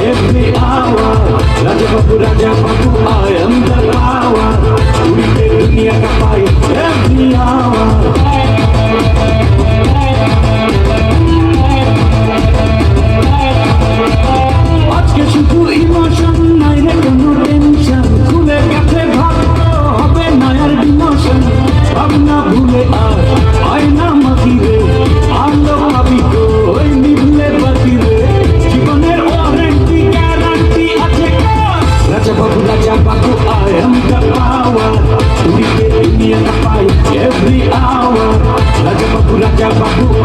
every hour Raja Bapu, Raja Bapu, I am Kulit dunia kapai them the power to be in the fight every hour. Raja Babu, Raja Babu.